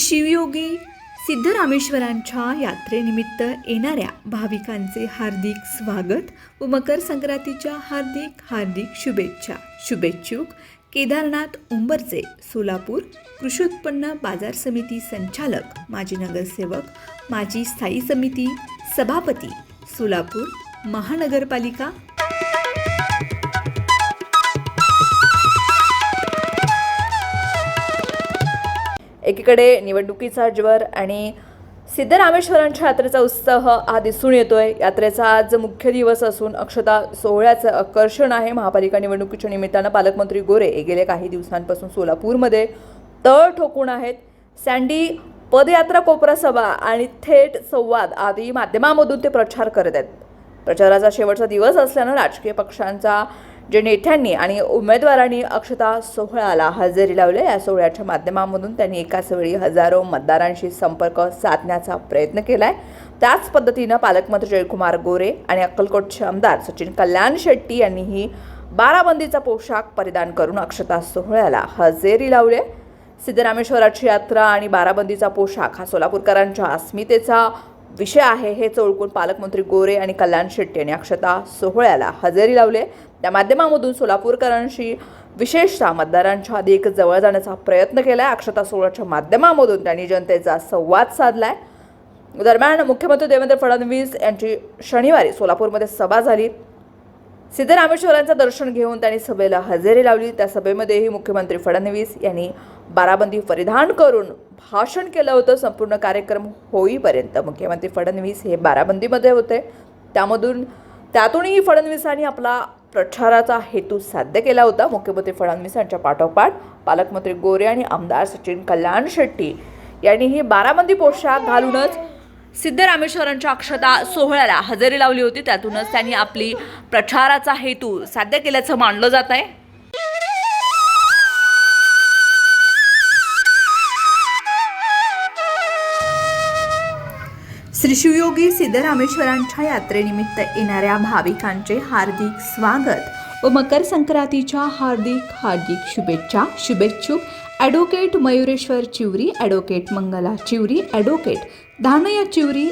शिवयोगी सिद्धरामेश्वरांच्या यात्रेनिमित्त येणाऱ्या भाविकांचे हार्दिक स्वागत व मकर संक्रांतीच्या हार्दिक हार्दिक शुभेच्छा. शुभेच्छुक केदारनाथ उंबरचे सोलापूर कृषी उत्पन्न बाजार समिती संचालक माजी नगरसेवक माजी स्थायी समिती सभापती सोलापूर महानगरपालिका एकीकडे निवडणुकीचा ज्वर आणि सिद्धरामेश्वरांच्या यात्रेचा उत्साह हा दिसून येतोय. यात्रेचा आज मुख्य दिवस असून अक्षता सोहळ्याचं आकर्षण आहे. महापालिका निवडणुकीच्या निमित्तानं पालकमंत्री गोरे हे गेले काही दिवसांपासून सोलापूरमध्ये तळ ठोकून आहेत. सँडी पदयात्रा कोपरा सभा आणि थेट संवाद आदी माध्यमांमधून ते प्रचार करत आहेत. प्रचाराचा शेवटचा दिवस असल्यानं राजकीय पक्षांचा जे नेत्यांनी आणि उमेदवारांनी अक्षता सोहळ्याला हजेरी लावले या सोहळ्याच्या माध्यमामधून त्यांनी एकाच वेळी हजारो मतदारांशी संपर्क साधण्याचा प्रयत्न केला आहे. त्याच पद्धतीनं पालकमंत्री जयकुमार गोरे आणि अक्कलकोटचे आमदार सचिन कल्याण शेट्टी यांनीही बाराबंदीचा पोशाख परिधान करून अक्षता सोहळ्याला हजेरी लावले सिद्धरामेश्वराची यात्रा आणि बाराबंदीचा पोशाख हा सोलापूरकरांच्या अस्मितेचा विषय आहे हेच ओळखून पालकमंत्री गोरे आणि कल्याण शेट्टी यांनी अक्षता सोहळ्याला हजेरी लावले त्या माध्यमामधून सोलापूरकरांशी विशेषतः मतदारांच्या अधिक जवळ जाण्याचा प्रयत्न केला आहे अक्षता सोहळ्याच्या माध्यमामधून त्यांनी जनतेचा संवाद साधला आहे दरम्यान मुख्यमंत्री देवेंद्र फडणवीस यांची शनिवारी सोलापूरमध्ये सभा झाली. सिद्धरामेश्वरांचं दर्शन घेऊन त्यांनी सभेला हजेरी लावली. त्या सभेमध्येही मुख्यमंत्री फडणवीस यांनी बाराबंदी परिधान करून भाषण केलं होतं. संपूर्ण कार्यक्रम होईपर्यंत मुख्यमंत्री फडणवीस हे बाराबंदीमध्ये होते. त्यामधून त्यातूनही फडणवीसांनी आपला प्रचाराचा हेतू साध्य केला होता. मुख्यमंत्री फडणवीस यांच्या पाठोपाठ पालकमंत्री गोरे आणि आमदार सचिन कल्याण शेट्टी यांनीही बाराबंदी पोशाख घालूनच सिद्धरामेश्वरांच्या अक्षता सोहळ्याला हजेरी लावली होती. त्यातूनच त्यांनी आपली प्रचाराचा हेतू साध्य केल्याचं मानलं जात आहे. श्री शिवयोगी सिद्धरामेश्वरांच्या यात्रेनिमित्त येणाऱ्या भाविकांचे हार्दिक स्वागत व मकर संक्रांतीच्या हार्दिक हार्दिक शुभेच्छा शुभेच्छुक. Advocate Mayureshwar Chivari advocate Mangala Chivari advocate Dhanaya Chivari.